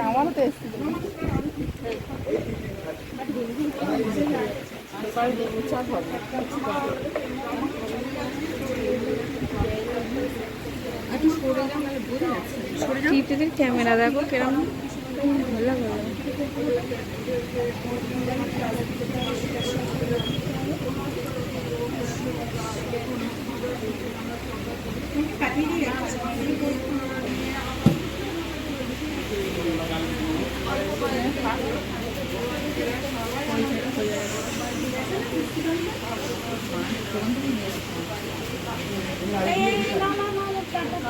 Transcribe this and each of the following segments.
আমারও তো এসেছিল টিভিতে ক্যামেরা দেখো কিরম? ভালো লাগে।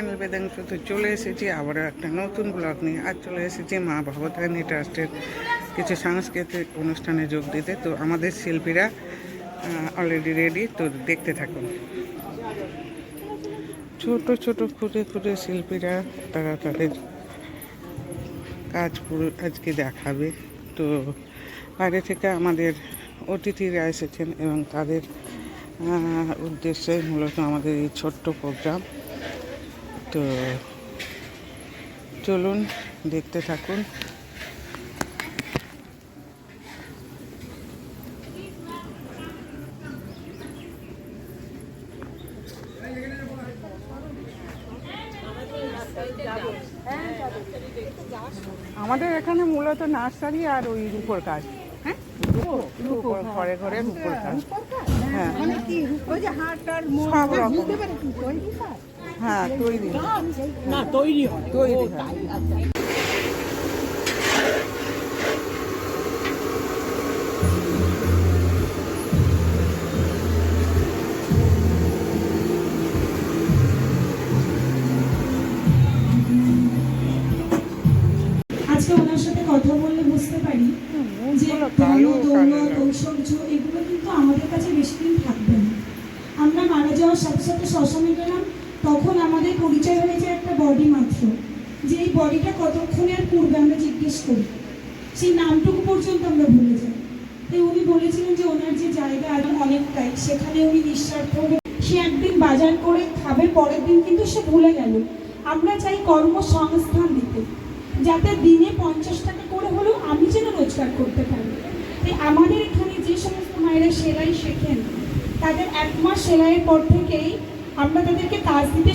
চ্যানেল বেদাংশ তো চলে এসেছি, আবারও একটা নতুন ব্লগ নিয়ে আজ চলে এসেছি মা ভগবতারিণী ট্রাস্টের কিছু সাংস্কৃতিক অনুষ্ঠানে যোগ দিতে। তো আমাদের শিল্পীরা অলরেডি রেডি তো দেখতে থাকুন। ছোট ছোট, খুঁটে খুঁটে শিল্পীরা, তারা তাদের কাজ পুরো আজকে দেখাবে। তো বাইরে থেকে আমাদের অতিথিরা এসেছেন এবং তাদের উদ্দেশ্যে মূলত আমাদের এই ছোট্ট প্রোগ্রাম তো চলুন দেখতে থাকুন। আমাদের এখানে মূলত নার্সারি আর ওই রূপোর কাজ। হ্যাঁ? ঘরে ঘরে রূপোর কাজ। হ্যাঁ। মানে সব রকম। হ্যাঁ তৈরি না তৈরি তৈরি ও। তাই, আচ্ছা। আজকে ওনার সাথে কথা বললে বুঝতে পারি যে কালো দৌলত ঐশ্বর্য এগুলো কিন্তু আমাদের কাছে বেশি দিন থাকবে না আমরা মারা যাওয়ার সাথে সাথে শ্মশানে গেলাম তখন আমাদের পরিচয় হয়েছে একটা বডি মাত্র যে এই বডিটা কতক্ষণের পূর্বে আমরা জিজ্ঞেস করি, সেই নামটুকু পর্যন্ত আমরা ভুলে যাই। তাই উনি বলেছিলেন যে ওনার যে জায়গা আর অনেকটাই সেখানে উনি নিঃস্বার্থ সে একদিন বাজার করে খাবে, পরের দিন কিন্তু সে ভুলে গেল। আমরা চাই কর্মসংস্থান দিতে, যাতে দিনে পঞ্চাশ টাকা করে হলেও আমি যেন রোজগার করতে পারি। তাই আমাদের এখানে যে সমস্ত মায়েরা সেলাই শেখেন, তাদের এক মাস সেলাইয়ের পর থেকেই আমরা তাদেরকে কাজ দিতে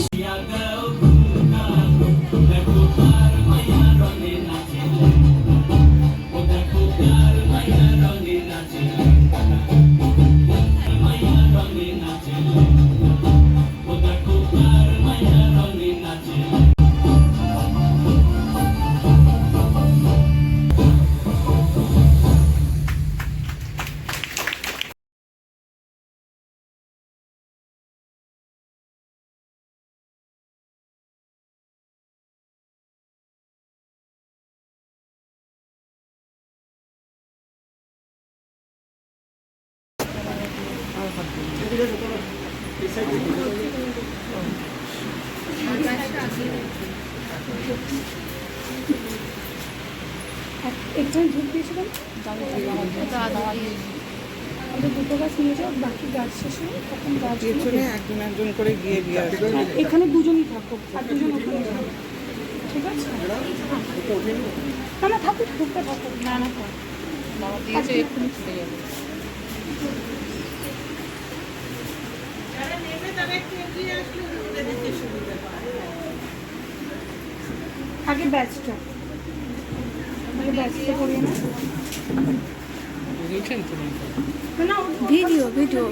একজন ঢুক দিয়েছিলাম আমাদের দুটো গাছ নিয়ে যাও বাকি গাছ শেষ হয়ে তখন গাছ পেছনে একজন একজন করে গিয়ে এখানে দুজনই থাকো আর দুজন ওখানে থাকো ঠিক আছে? না না থাকুক ঢুকতে থাকুক। না না থাক। দিয়েছে এক্ষুনি ছুটে যাবে। আগে ব্যাচটা আগে ব্যাচটা করিয়ে না না ভিডিও ভিডিও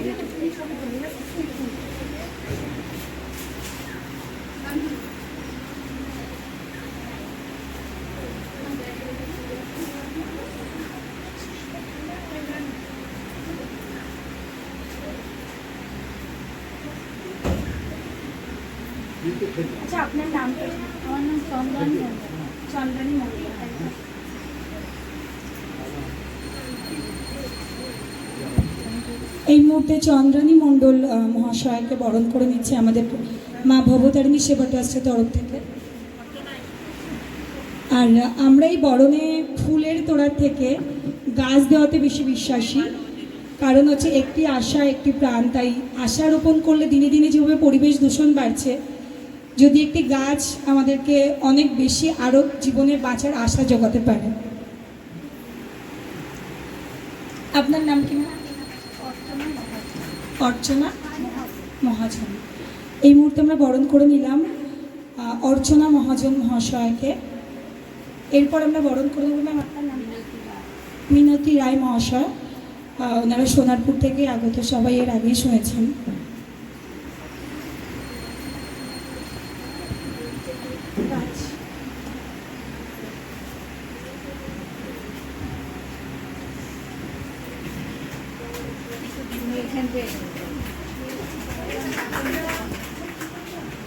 আচ্ছা আপনার নামটা আমার নাম মণ্ডল। চন্দ্রানী মন্ডল এই মুহূর্তে চন্দ্রানী মণ্ডল মহাশয়কে বরণ করে নিচ্ছে আমাদের মা ভবতারিণী সেবা ট্রাস্টের তরফ থেকে। আর আমরা এই বরণে ফুলের তোড়ার থেকে গাছ দেওয়াতে বেশি বিশ্বাসী। কারণ হচ্ছে একটি আশা, একটি প্রাণ। তাই আশা রোপণ করলে দিনে দিনে যেভাবে পরিবেশ দূষণ বাড়ছে যদি একটি গাছ আমাদেরকে অনেক বেশি আরও জীবনে বাঁচার আশা জোগাতে পারে। আপনার নাম কি? অর্চনা মহাজন। এই মুহূর্তে আমরা বরণ করে নিলাম অর্চনা মহাজন মহাশয়কে। এরপর আমরা বরণ করে নিলাম আপনার নাম? মিনতি রায় মহাশয়। ওনারা সোনারপুর থেকে আগত, সবাই এর আগেই শুনেছেন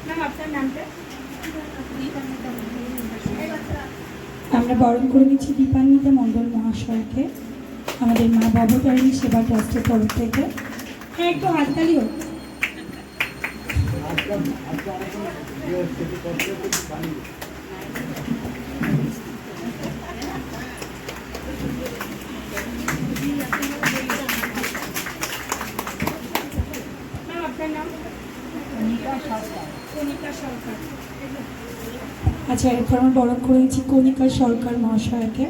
ম্যাম আপনার নামটা আমরা বরণ করে নিচ্ছি দীপান্বিতা মণ্ডল মহাশয়কে আমাদের মা বাবুতারিণী সেবা ট্রাস্টের তরফ থেকে। হ্যাঁ একটু হাততালি হোক। ম্যাম আপনার নাম? কণিকা সরকার। আচ্ছা এরপর আমরা বরণ করে নিচ্ছি কণিকা সরকার মহাশয়কে।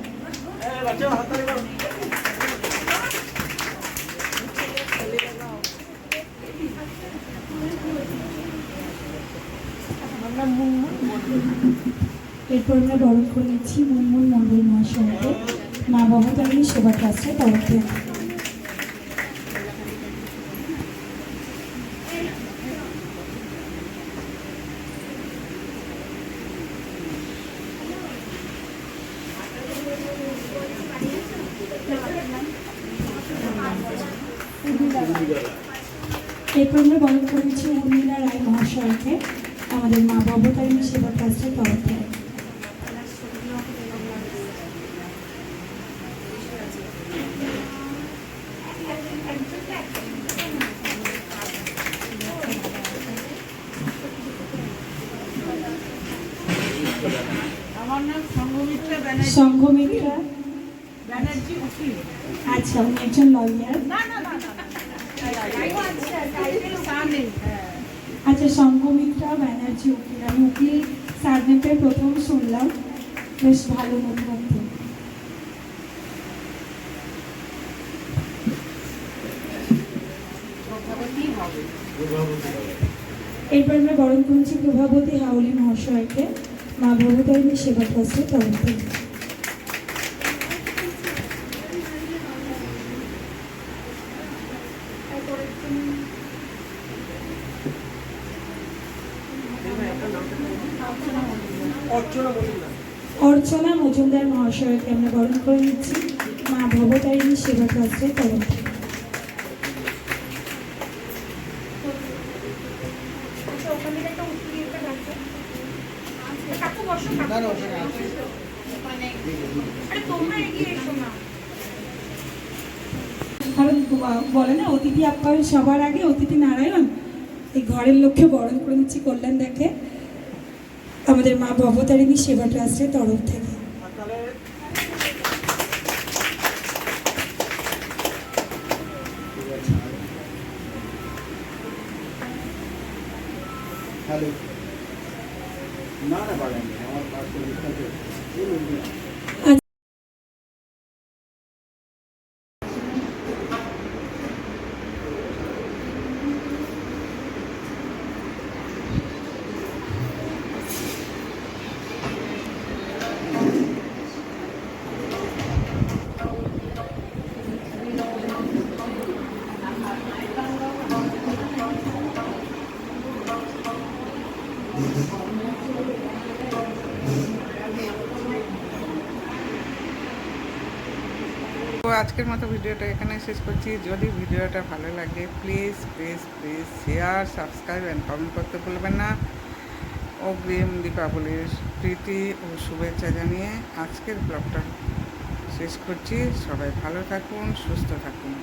এরপর আমরা বরণ করে নিচ্ছি মুনমুন মণ্ডল মহাশয়কে। মা বাবুতারিণী সেবা ট্রাস্টের তরফ এরপর আমরা বরণ করেছি উর্মিলা রায় মহাশয়কে আমাদের মা বাবুতারিণী সেবা ট্রাস্টের তরফ থেকে। আমার নাম সংঘমিত্রা আচ্ছা উনি একজন লয়ার না না না। আচ্ছা সংঘমিত্রা ব্যানার্জি উকিল আমি উকিল সার্নেপে প্রথম শুনলাম। বেশ ভালো নতুনত্ব এরপর আমরা বরণ করেছি প্রভাবতী হাউলি মহাশয়কে। মা ভবতারিণী সেবা ট্রাস্টের তরফ থেকে অর্চনা মজুমদার মহাশয়কে আমরা বরণ করে নিচ্ছি। মা ভবতারিণী সেবা ট্রাস্টের তরফ। বলে না, অতিথি আপ্যায়ন সবার আগে অতিথি নারায়ণ। এই ঘরের লক্ষ্যে বরণ করে নিচ্ছি, কল্যাণ দেখে। আমাদের মা ভবতারিণী সেবা ট্রাস্টের তরফ থেকে। না না বাড়ানি আমার আজকের মতো ভিডিওটা এখানে শেষ করছি। যদি ভিডিওটা ভালো লাগে please please please share subscribe and comment করতে ভুলবেন না। অগ্রিম দীপাবলির প্রীতি ও শুভেচ্ছা জানিয়ে আজকের ব্লগটা শেষ করছি। সবাই ভালো থাকুন, সুস্থ থাকুন।